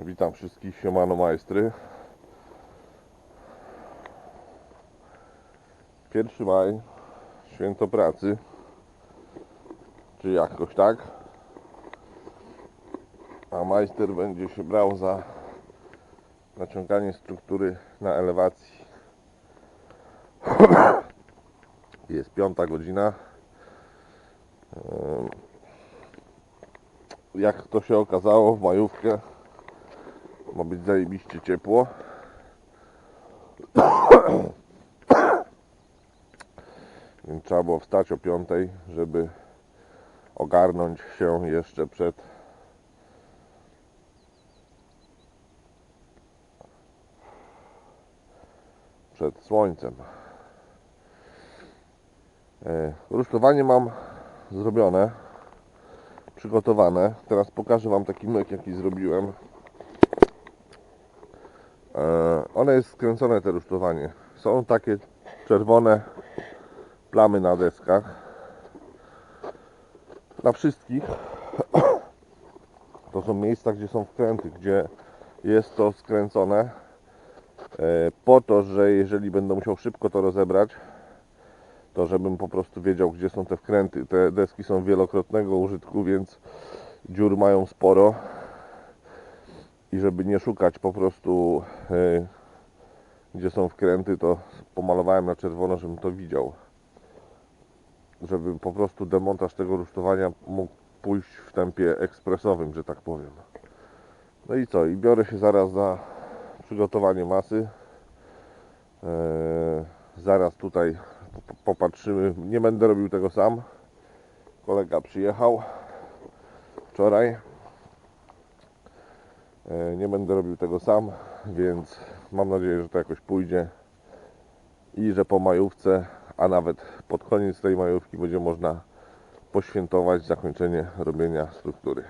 Witam wszystkich, siemano majstry. 1 maj, święto pracy, czy jakoś tak. A majster będzie się brał za naciąganie struktury na elewacji. Jest piąta godzina. Jak to się okazało w majówkę, ma być zajebiście ciepło. Więc trzeba było wstać o 5, żeby ogarnąć się jeszcze przed przed słońcem. E, Rusztowanie mam zrobione, przygotowane. Teraz pokażę Wam taki myk, jaki zrobiłem. E, One jest skręcone, te rusztowanie. Są takie czerwone plamy na deskach. Na wszystkich. To są miejsca, gdzie są wkręty, gdzie jest to skręcone. E, Po to, że jeżeli będę musiał szybko to rozebrać, to żebym po prostu wiedział, gdzie są te wkręty. Te deski są wielokrotnego użytku, więc dziur mają sporo. I żeby nie szukać po prostu, e, gdzie są wkręty, to pomalowałem na czerwono, żebym to widział. Żeby po prostu demontaż tego rusztowania mógł pójść w tempie ekspresowym, że tak powiem. No i co? I biorę się zaraz za przygotowanie masy. Eee, zaraz tutaj po- popatrzymy. Nie będę robił tego sam. Kolega przyjechał wczoraj. Eee, nie będę robił tego sam, więc mam nadzieję, że to jakoś pójdzie i że po majówce, a nawet pod koniec tej majówki będzie można poświętować zakończenie robienia struktury.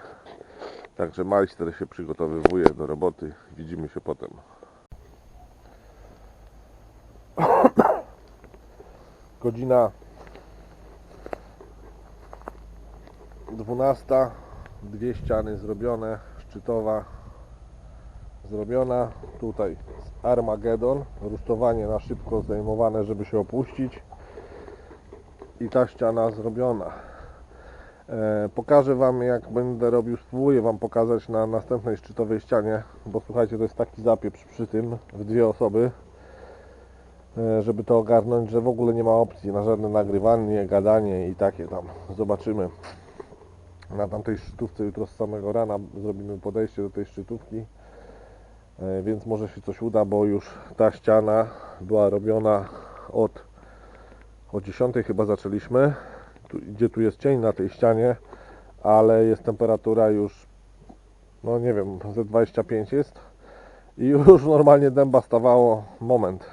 Także majster się przygotowywuje do roboty. Widzimy się potem. Godzina 12. Dwie ściany zrobione, szczytowa zrobiona. Tutaj Armagedon, rusztowanie na szybko zdejmowane, żeby się opuścić. I ta ściana zrobiona. E, pokażę Wam jak będę robił, spróbuję Wam pokazać na następnej szczytowej ścianie, bo słuchajcie, to jest taki zapieprz przy tym w dwie osoby, e, żeby to ogarnąć, że w ogóle nie ma opcji na żadne nagrywanie, gadanie i takie tam. Zobaczymy. Na tamtej szczytówce jutro z samego rana zrobimy podejście do tej szczytówki, więc może się coś uda, bo już ta ściana była robiona od o 10 chyba zaczęliśmy tu, gdzie tu jest cień na tej ścianie, ale jest temperatura już, no nie wiem, ze 25 jest i już normalnie dęba stawało moment.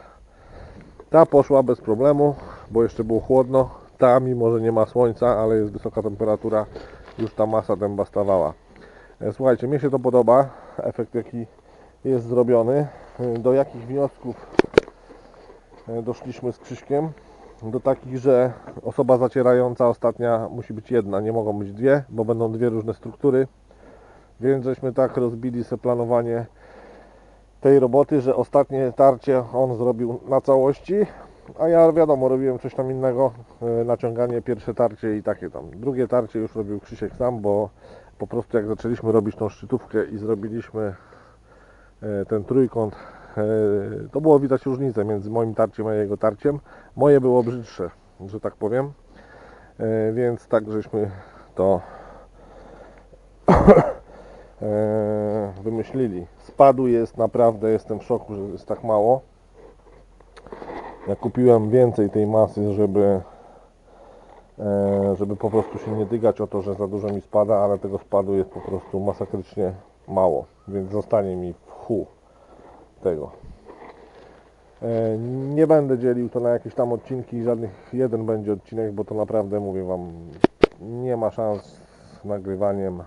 Ta poszła bez problemu, bo jeszcze było chłodno. Ta, mimo że nie ma słońca, ale jest wysoka temperatura, już ta masa dęba stawała. E, Słuchajcie, mnie się to podoba, efekt jaki jest zrobiony. E, Do jakich wniosków e, doszliśmy z Krzyśkiem? do takich, że osoba zacierająca ostatnia musi być jedna, nie mogą być dwie, bo będą dwie różne struktury. Więc żeśmy tak rozbili sobie planowanie tej roboty, że ostatnie tarcie on zrobił na całości, a ja wiadomo, robiłem coś tam innego, e, naciąganie, pierwsze tarcie i takie tam. Drugie tarcie już robił Krzysiek sam, bo po prostu jak zaczęliśmy robić tą szczytówkę i zrobiliśmy ten trójkąt E, to było widać różnicę między moim tarciem a jego tarciem. Moje było brzydsze, że tak powiem. E, Więc tak żeśmy to e, wymyślili. Spadu jest naprawdę, jestem w szoku, że jest tak mało. Ja kupiłem więcej tej masy, żeby e, żeby po prostu się nie dygać o to, że za dużo mi spada, ale tego spadu jest po prostu masakrycznie mało, więc zostanie mi w chuj tego. E, Nie będę dzielił to na jakieś tam odcinki, żadnych jeden będzie odcinek, bo to naprawdę mówię Wam, nie ma szans z nagrywaniem, e,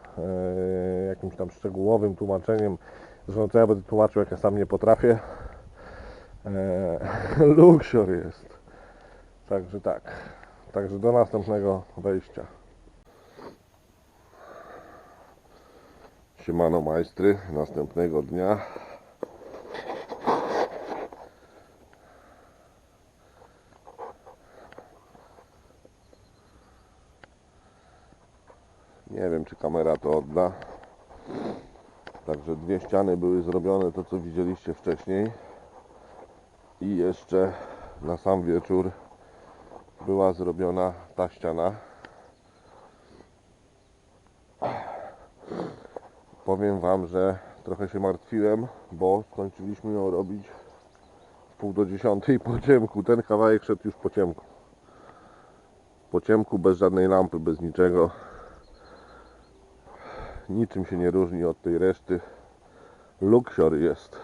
jakimś tam szczegółowym tłumaczeniem, że to ja będę tłumaczył, jak ja sam nie potrafię. E, Luksior jest. Także tak. Także do następnego wejścia. Siemano majstry, następnego dnia. Nie wiem czy kamera to odda. Także dwie ściany były zrobione, to co widzieliście wcześniej. I jeszcze na sam wieczór była zrobiona ta ściana. Powiem Wam, że trochę się martwiłem, bo skończyliśmy ją robić w pół do dziesiątej po ciemku. Ten kawałek szedł już po ciemku. Po ciemku, bez żadnej lampy, bez niczego. Niczym się nie różni od tej reszty. Luxior jest.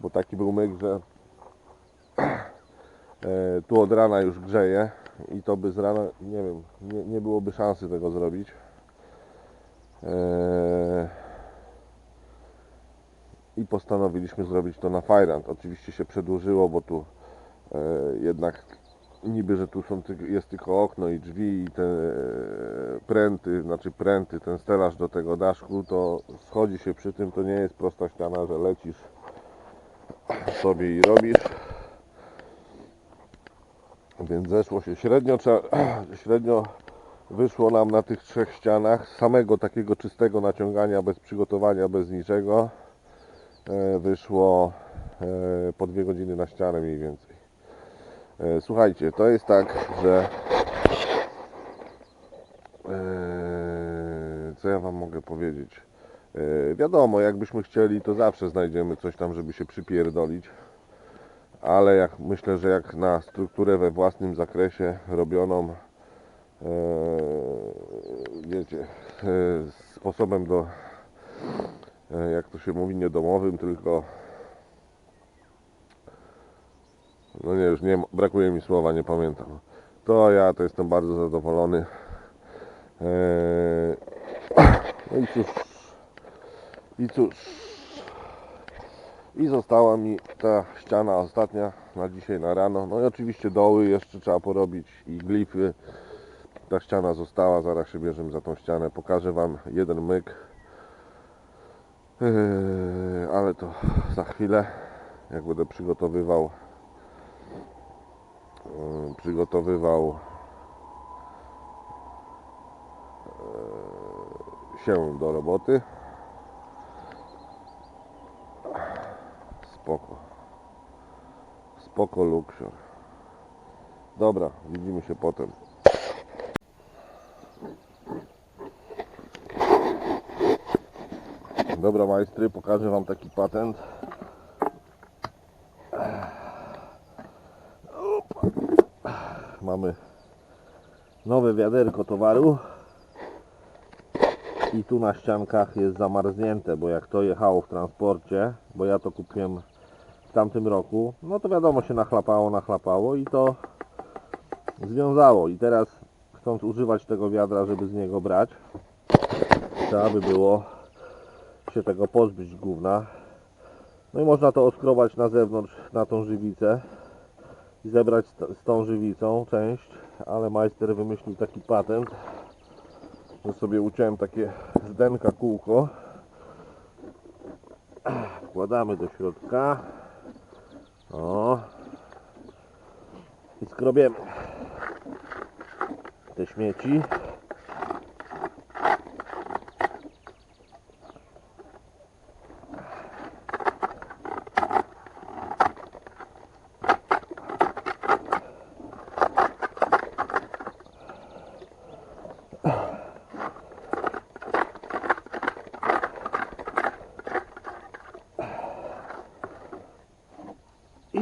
Bo taki był myk, że e, tu od rana już grzeje i to by z rana, nie wiem, nie, nie byłoby szansy tego zrobić. Eee, I postanowiliśmy zrobić to na Fajrant. Oczywiście się przedłużyło, bo tu e, jednak niby, że tu są, jest tylko okno i drzwi i te e, pręty, znaczy pręty, ten stelaż do tego daszku, to schodzi się przy tym, to nie jest prosta ściana, że lecisz sobie i robisz. Więc zeszło się średnio, średnio wyszło nam na tych trzech ścianach samego takiego czystego naciągania bez przygotowania, bez niczego e, wyszło e, po dwie godziny na ścianę mniej więcej. E, Słuchajcie, to jest tak, że co ja Wam mogę powiedzieć? Wiadomo, jakbyśmy chcieli, to zawsze znajdziemy coś tam, żeby się przypierdolić ale jak myślę, że jak na strukturę we własnym zakresie robioną wiecie, e, sposobem do, e, jak to się mówi, nie domowym, tylko no nie, już nie, brakuje mi słowa, nie pamiętam. To ja to jestem bardzo zadowolony. E, no i cóż, i cóż, i została mi ta ściana ostatnia na dzisiaj na rano. No i oczywiście doły jeszcze trzeba porobić i glify. Ta ściana została, zaraz się bierzemy za tą ścianę. Pokażę Wam jeden myk. Yy, ale to za chwilę, jak będę przygotowywał yy, przygotowywał yy, się do roboty. Spoko. Spoko Luxior. Dobra, widzimy się potem. Dobra majstry, pokażę Wam taki patent. Mamy nowe wiaderko towaru. I tu na ściankach jest zamarznięte, bo jak to jechało w transporcie, bo ja to kupiłem w tamtym roku, no to wiadomo się nachlapało, nachlapało i to związało. I teraz chcąc używać tego wiadra, żeby z niego brać, trzeba by było się tego pozbyć gówna. No i można to oskrobać na zewnątrz na tą żywicę i zebrać z- tą żywicą część, ale majster wymyślił taki patent, że sobie uciąłem takie zdenka kółko. Wkładamy do środka. O. I skrobiemy te śmieci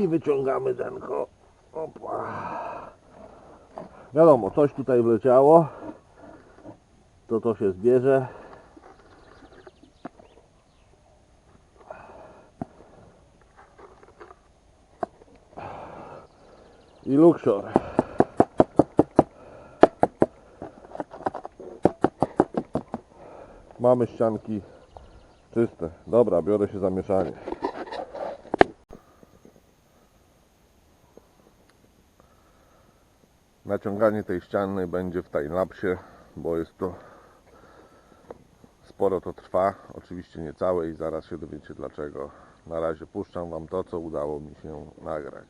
i wyciągamy denko. Opa. Wiadomo, coś tutaj wleciało. To to się zbierze. I luksor. Mamy ścianki czyste. Dobra, biorę się za mieszanie. Naciąganie tej ściany będzie w timelapsie, bo jest to Sporo to trwa, oczywiście nie całe i zaraz się dowiecie dlaczego. Na razie puszczam Wam to, co udało mi się nagrać.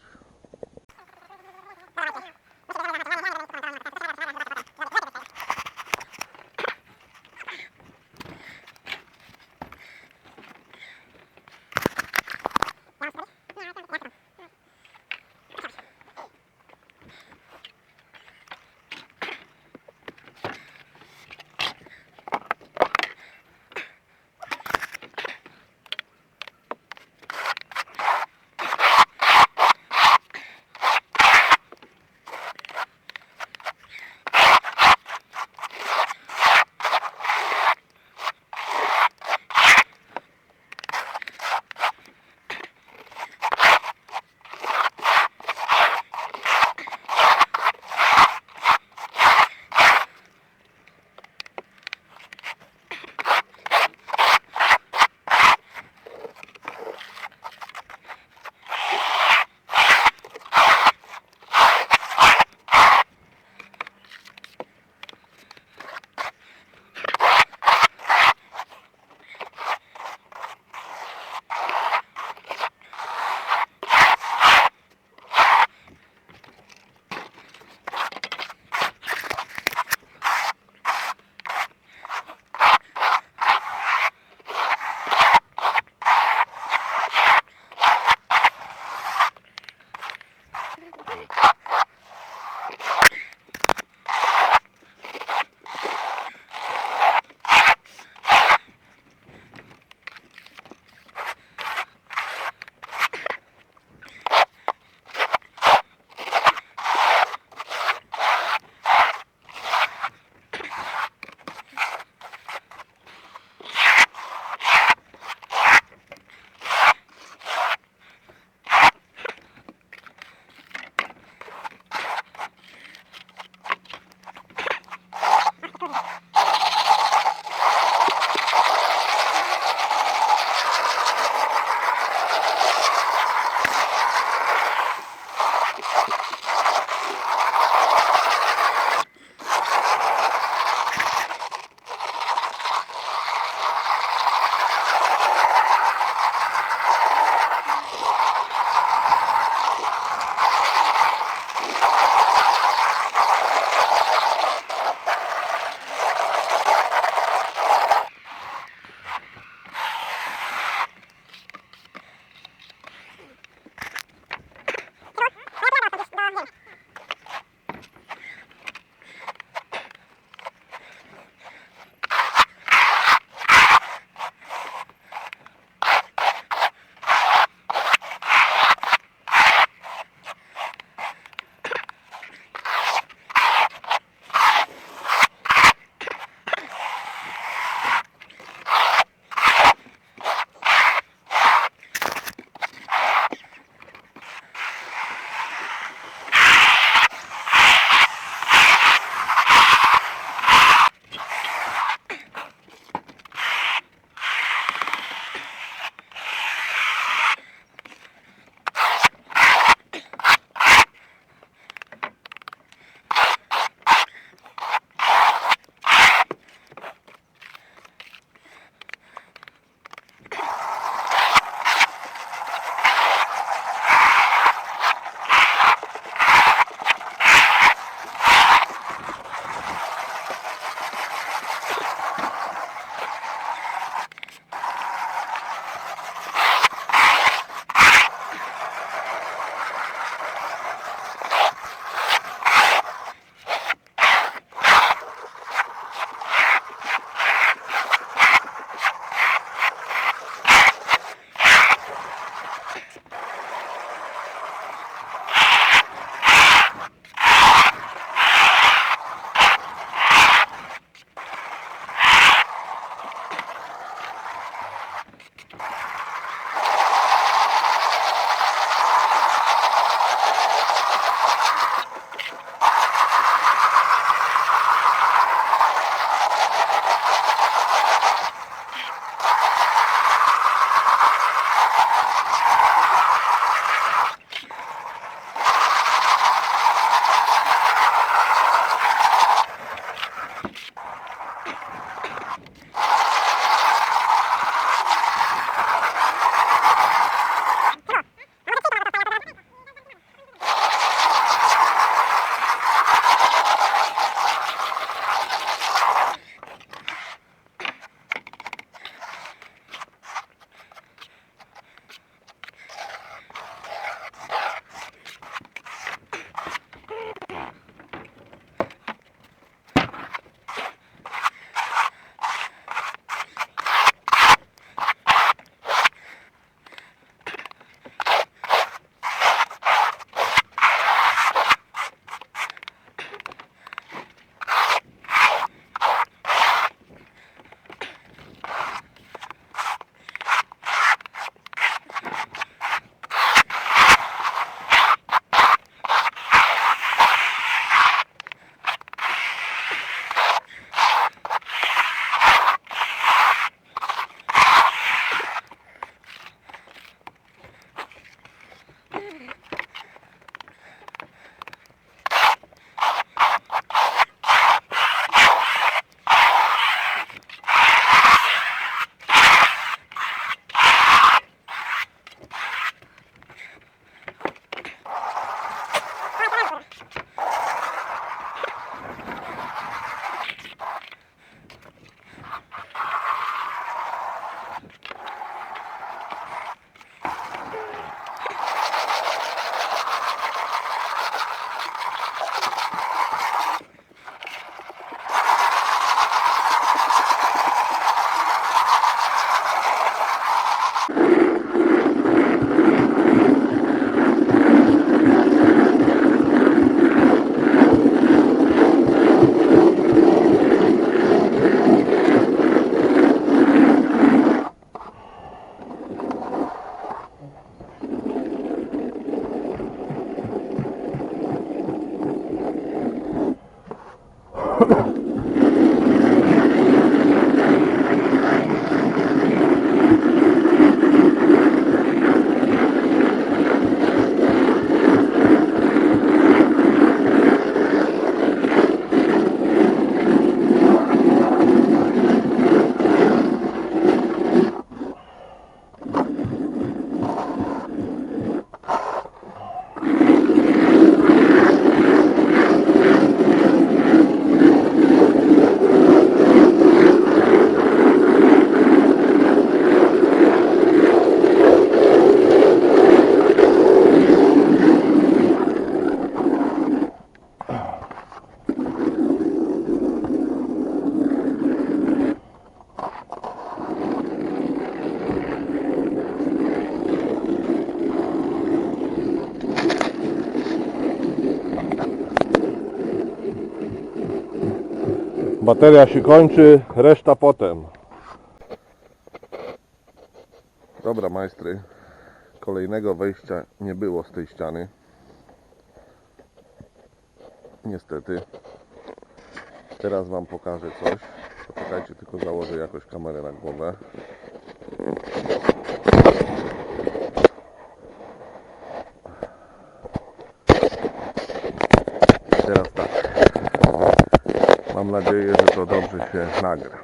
Oh, Bateria się kończy, reszta potem. Dobra, majstry. Kolejnego wejścia nie było z tej ściany. Niestety. Teraz Wam pokażę coś. Poczekajcie, tylko założę jakoś kamerę na głowę. Teraz tak. Mam nadzieję, że to dobrze się nagra.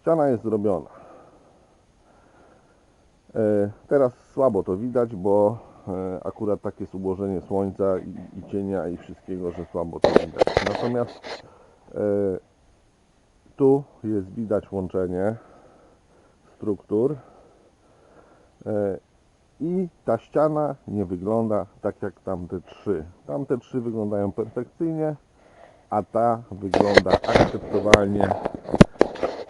Ściana jest zrobiona. E, Teraz słabo to widać, bo e, akurat takie jest ułożenie słońca i, i cienia i wszystkiego, że słabo to widać. Natomiast e, tu jest widać łączenie struktur i ta ściana nie wygląda tak jak tamte trzy. Tamte trzy wyglądają perfekcyjnie, a ta wygląda akceptowalnie.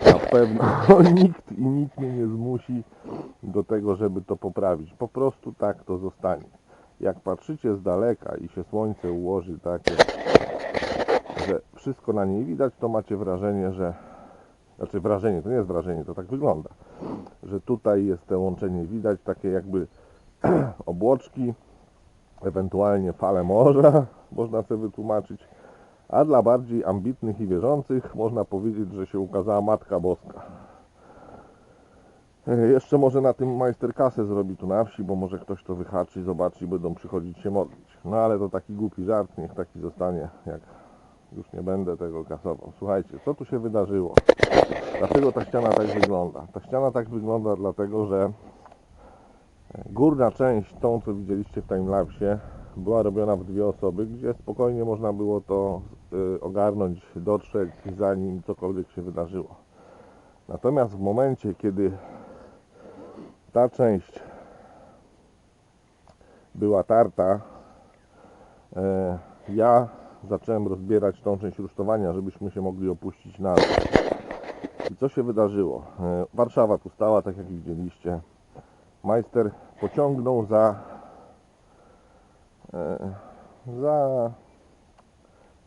Na pewno nikt i nikt mnie nie zmusi do tego, żeby to poprawić. Po prostu tak to zostanie. Jak patrzycie z daleka i się słońce ułoży takie, że wszystko na niej widać, to macie wrażenie, że znaczy wrażenie, to nie jest wrażenie, to tak wygląda, że tutaj jest to łączenie widać, takie jakby obłoczki, ewentualnie fale morza, można sobie wytłumaczyć, a dla bardziej ambitnych i wierzących można powiedzieć, że się ukazała Matka Boska. E, Jeszcze może na tym majster kasę zrobi tu na wsi, bo może ktoś to wyhaczy, zobaczy i będą przychodzić się modlić. No ale to taki głupi żart, niech taki zostanie, jak już nie będę tego kasował. Słuchajcie, co tu się wydarzyło? Dlaczego ta ściana tak wygląda? Ta ściana tak wygląda dlatego, że górna część, tą co widzieliście w timelapsie, była robiona w dwie osoby, gdzie spokojnie można było to ogarnąć, dotrzeć, zanim cokolwiek się wydarzyło. Natomiast w momencie, kiedy ta część była tarta, e, ja zacząłem rozbierać tą część rusztowania, żebyśmy się mogli opuścić na dół. I co się wydarzyło? E, Warszawa tu stała, tak jak widzieliście. Majster pociągnął za e, za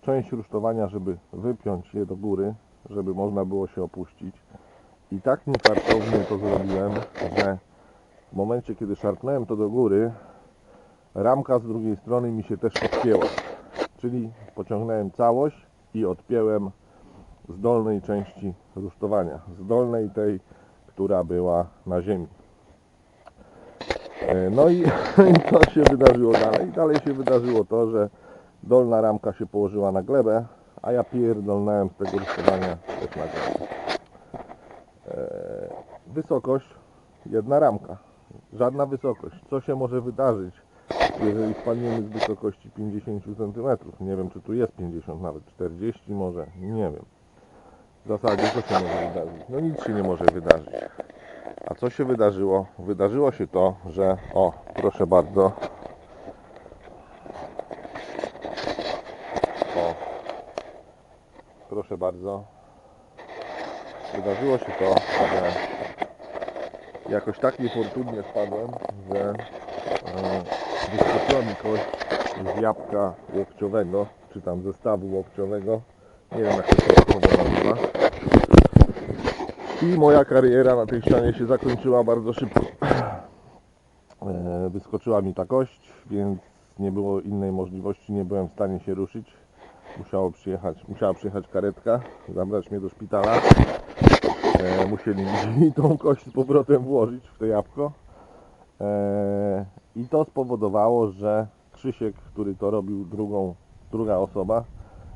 część rusztowania, żeby wypiąć je do góry, żeby można było się opuścić. I tak niefartownie to zrobiłem, że w momencie, kiedy szarpnąłem to do góry, ramka z drugiej strony mi się też odpięła. Czyli pociągnąłem całość i odpięłem z dolnej części rusztowania, z dolnej tej, która była na ziemi. E, No i, to się wydarzyło dalej. Dalej się wydarzyło to, że dolna ramka się położyła na glebę, a ja pierdolnąłem z tego rusztowania też na glebę. E, Wysokość jedna ramka. Żadna wysokość. Co się może wydarzyć, jeżeli spadniemy z wysokości 50 cm? Nie wiem, czy tu jest 50, nawet 40 może, nie wiem. W zasadzie co się może wydarzyć? No nic się nie może wydarzyć. A co się wydarzyło? Wydarzyło się to, że o, proszę bardzo. Proszę bardzo. Wydarzyło się to, że jakoś tak niefortunnie spadłem, że e, wyskoczyła mi kość z jabłka łokciowego, czy tam zestawu łokciowego. Nie wiem jak to się nazywa. I moja kariera na tej ścianie się zakończyła bardzo szybko. E, Wyskoczyła mi ta kość, więc nie było innej możliwości, nie byłem w stanie się ruszyć. Musiało przyjechać, musiała przyjechać karetka, zabrać mnie do szpitala. E, musieli mi tą kość z powrotem włożyć w to jabłko. E, I to spowodowało, że Krzysiek, który to robił drugą, druga osoba,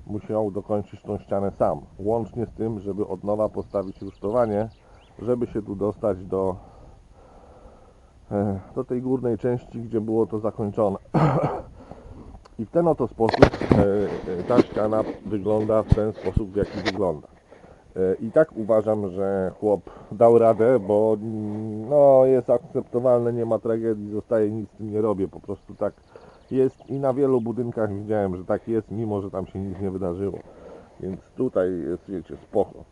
musiał dokończyć tą ścianę sam. Łącznie z tym, żeby od nowa postawić rusztowanie, żeby się tu dostać do, e, do tej górnej części, gdzie było to zakończone. I w ten oto sposób ta ściana wygląda w ten sposób, w jaki wygląda. E, I tak uważam, że chłop dał radę, bo mm, no, jest akceptowalne, nie ma tragedii, zostaje, nic z tym nie robię, po prostu tak jest i na wielu budynkach widziałem, że tak jest, mimo że tam się nic nie wydarzyło. Więc tutaj jest, wiecie, spoko.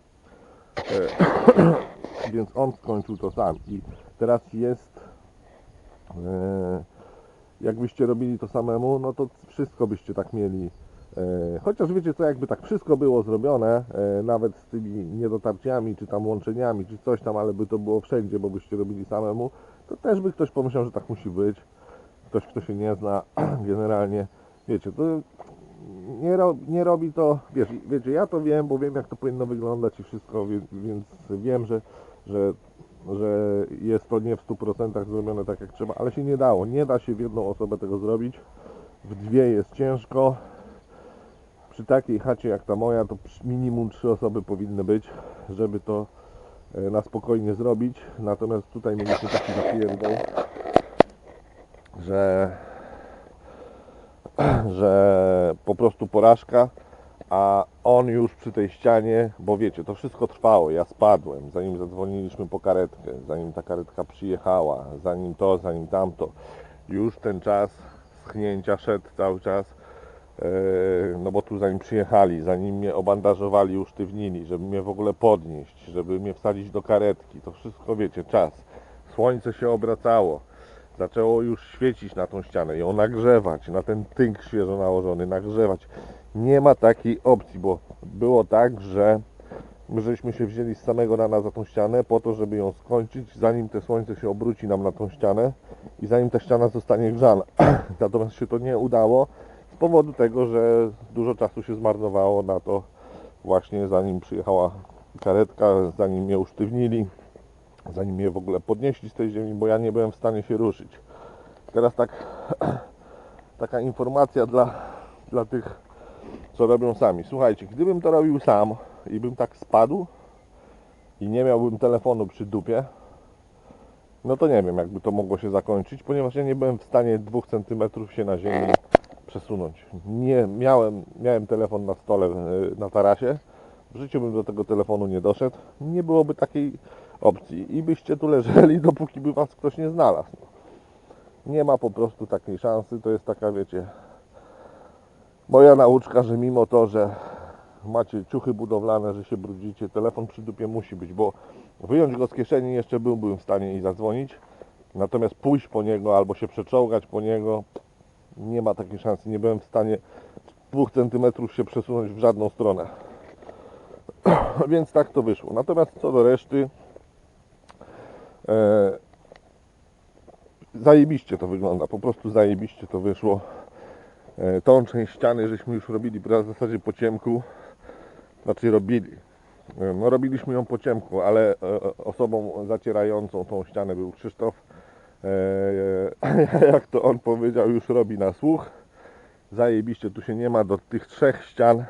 E, Więc on skończył to sam i teraz jest e, jakbyście robili to samemu, no to wszystko byście tak mieli. E, Chociaż wiecie co, jakby tak wszystko było zrobione, e, nawet z tymi niedotarciami, czy tam łączeniami, czy coś tam, ale by to było wszędzie, bo byście robili samemu, to też by ktoś pomyślał, że tak musi być. Ktoś, kto się nie zna, generalnie, wiecie, to nie, ro, nie robi to, wiecie, ja to wiem, bo wiem jak to powinno wyglądać i wszystko, więc, więc wiem, że, że, że jest to nie w 100% zrobione tak jak trzeba, ale się nie dało, nie da się w jedną osobę tego zrobić, w dwie jest ciężko, przy takiej chacie jak ta moja, to minimum trzy osoby powinny być, żeby to e, na spokojnie zrobić, natomiast tutaj mieliśmy taki zapierdol, że że po prostu porażka, a on już przy tej ścianie, bo wiecie, to wszystko trwało, ja spadłem, zanim zadzwoniliśmy po karetkę, zanim ta karetka przyjechała, zanim to, zanim tamto, już ten czas schnięcia szedł cały czas, e, no bo tu zanim przyjechali, zanim mnie obandażowali, usztywnili, żeby mnie w ogóle podnieść, żeby mnie wsadzić do karetki, to wszystko wiecie, czas. Słońce się obracało, zaczęło już świecić na tą ścianę, ją nagrzewać, na ten tynk świeżo nałożony, nagrzewać. Nie ma takiej opcji, bo było tak, że my żeśmy się wzięli z samego rana za tą ścianę po to, żeby ją skończyć, zanim te słońce się obróci nam na tą ścianę i zanim ta ściana zostanie grzana. Natomiast się to nie udało z powodu tego, że dużo czasu się zmarnowało na to właśnie zanim przyjechała karetka, zanim mnie usztywnili, zanim mnie w ogóle podnieśli z tej ziemi, bo ja nie byłem w stanie się ruszyć. Teraz tak, taka informacja dla, dla tych, co robią sami. Słuchajcie, gdybym to robił sam i bym tak spadł i nie miałbym telefonu przy dupie, no to nie wiem, jakby to mogło się zakończyć, ponieważ ja nie byłem w stanie 2 cm się na ziemi przesunąć. Nie, miałem, miałem telefon na stole e, na tarasie, w życiu bym do tego telefonu nie doszedł, nie byłoby takiej opcji i byście tu leżeli, dopóki by was ktoś nie znalazł. Nie ma po prostu takiej szansy, to jest taka, wiecie, moja nauczka, że mimo to, że macie ciuchy budowlane, że się brudzicie, telefon przy dupie musi być, bo wyjąć go z kieszeni jeszcze byłbym w stanie i zadzwonić, natomiast pójść po niego albo się przeczołgać po niego, nie ma takiej szansy, nie byłem w stanie dwóch centymetrów się przesunąć w żadną stronę. Więc tak to wyszło. Natomiast co do reszty, e, zajebiście to wygląda, po prostu zajebiście to wyszło. E, tą część ściany żeśmy już robili w zasadzie po ciemku, znaczy robili. E, No robiliśmy ją po ciemku, ale e, osobą zacierającą tą ścianę był Krzysztof. Jak to on powiedział, już robi na słuch. Zajebiście, tu się nie ma do tych trzech ścian,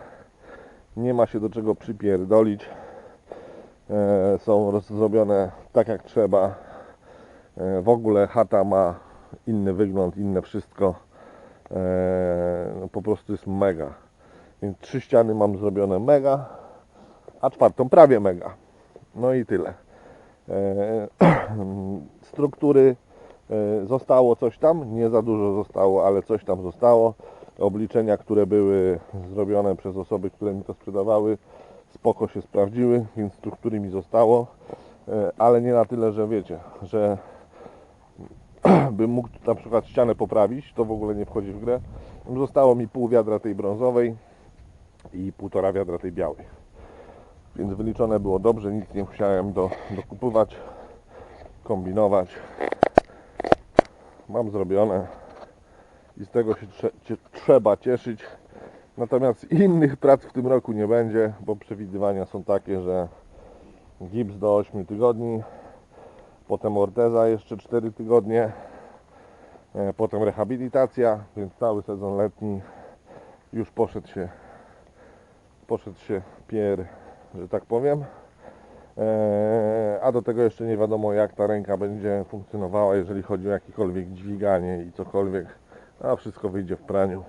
nie ma się do czego przypierdolić. Są zrobione tak jak trzeba. W ogóle chata ma inny wygląd, inne wszystko. E, no po prostu jest mega. Więc trzy ściany mam zrobione mega, a czwartą prawie mega. No i tyle. E, struktury e, zostało coś tam, nie za dużo zostało, ale coś tam zostało. Obliczenia, które były zrobione przez osoby, które mi to sprzedawały, spoko się sprawdziły, więc struktury mi zostało, ale nie na tyle, że wiecie, że bym mógł na przykład ścianę poprawić, to w ogóle nie wchodzi w grę. Zostało mi pół wiadra tej brązowej i półtora wiadra tej białej. Więc wyliczone było dobrze, nic nie musiałem do, dokupywać, kombinować. Mam zrobione i z tego się trze- trzeba cieszyć. Natomiast innych prac w tym roku nie będzie, bo przewidywania są takie, że gips do 8 tygodni, potem orteza jeszcze 4 tygodnie, e, potem rehabilitacja, więc cały sezon letni już poszedł się poszedł się pier, że tak powiem. E, A do tego jeszcze nie wiadomo jak ta ręka będzie funkcjonowała, jeżeli chodzi o jakiekolwiek dźwiganie i cokolwiek. A wszystko wyjdzie w praniu.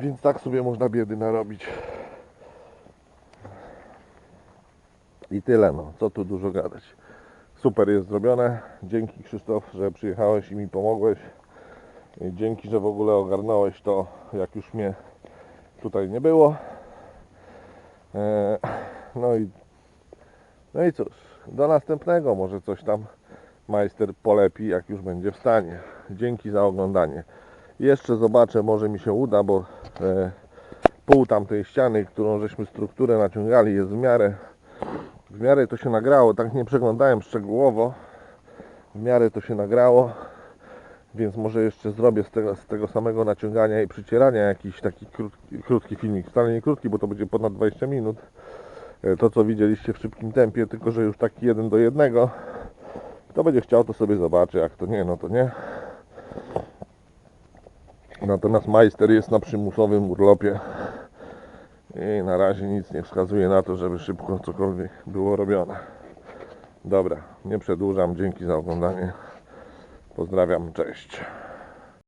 Więc tak sobie można biedy narobić. I tyle no, co tu dużo gadać. Super jest zrobione. Dzięki Krzysztof, że przyjechałeś i mi pomogłeś. I Dzięki, że w ogóle ogarnąłeś to, jak już mnie tutaj nie było. E, No i, no i cóż, do następnego. Może coś tam majster polepi, jak już będzie w stanie. Dzięki za oglądanie. Jeszcze zobaczę, może mi się uda, bo e, pół tamtej ściany, którą żeśmy strukturę naciągali, jest w miarę w miarę to się nagrało, tak nie przeglądałem szczegółowo. W miarę to się nagrało, więc może jeszcze zrobię z tego, z tego samego naciągania i przycierania jakiś taki krótki, krótki filmik. Wcale nie krótki, bo to będzie ponad 20 minut. E, To co widzieliście w szybkim tempie, tylko że już taki jeden do jednego. Kto będzie chciał, to sobie zobaczy, jak to nie, no to nie. Natomiast majster jest na przymusowym urlopie. I na razie nic nie wskazuje na to, żeby szybko cokolwiek było robione. Dobra, nie przedłużam. Dzięki za oglądanie. Pozdrawiam, cześć.